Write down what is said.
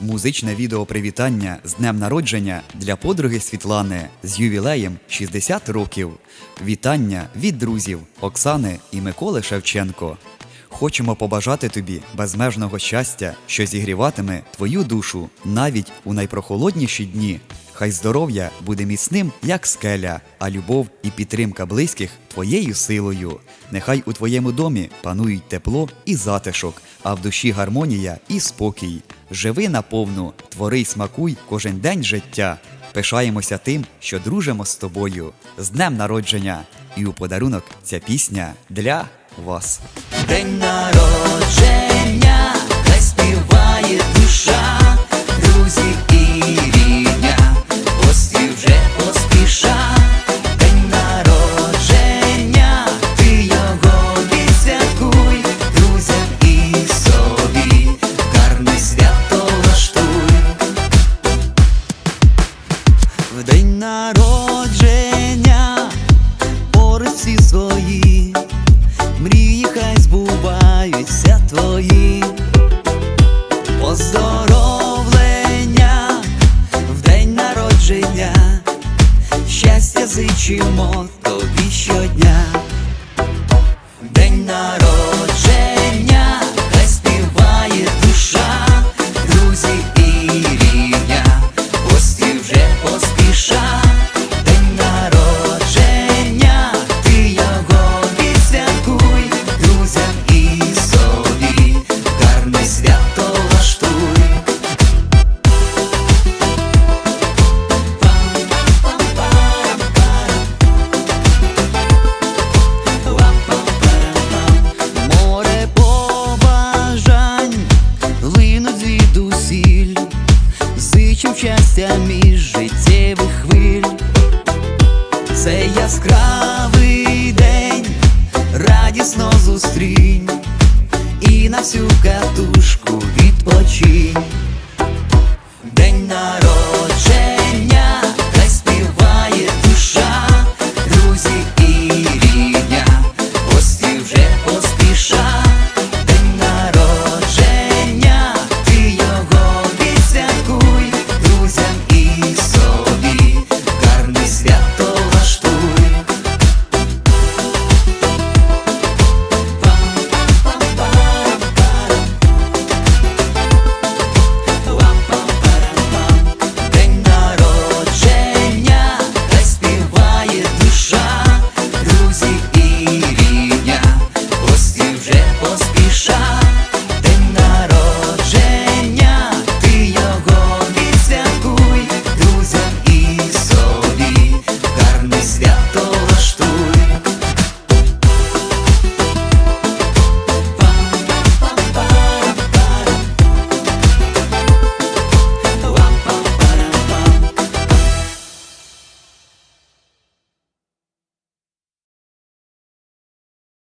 Музичне відео привітання з днем народження для подруги Світлани з ювілеєм 60 років. Вітання від друзів Оксани і Миколи Шевченко. Хочемо побажати тобі безмежного щастя, що зігріватиме твою душу навіть у найпрохолодніші дні. Хай здоров'я буде міцним, як скеля, а любов і підтримка близьких твоєю силою. Нехай у твоєму домі панують тепло і затишок, а в душі гармонія і спокій. Живи наповну, твори й смакуй кожен день життя. Пишаємося тим, що дружимо з тобою. З днем народження! І у подарунок ця пісня для вас. День народження, день народження, поруч всі свої. Мрії хай збуваються твої, поздоровлення в день народження, щастя зичимо щастя між життєвих хвиль. Це яскравий день, радісно зустрінь і на всю кату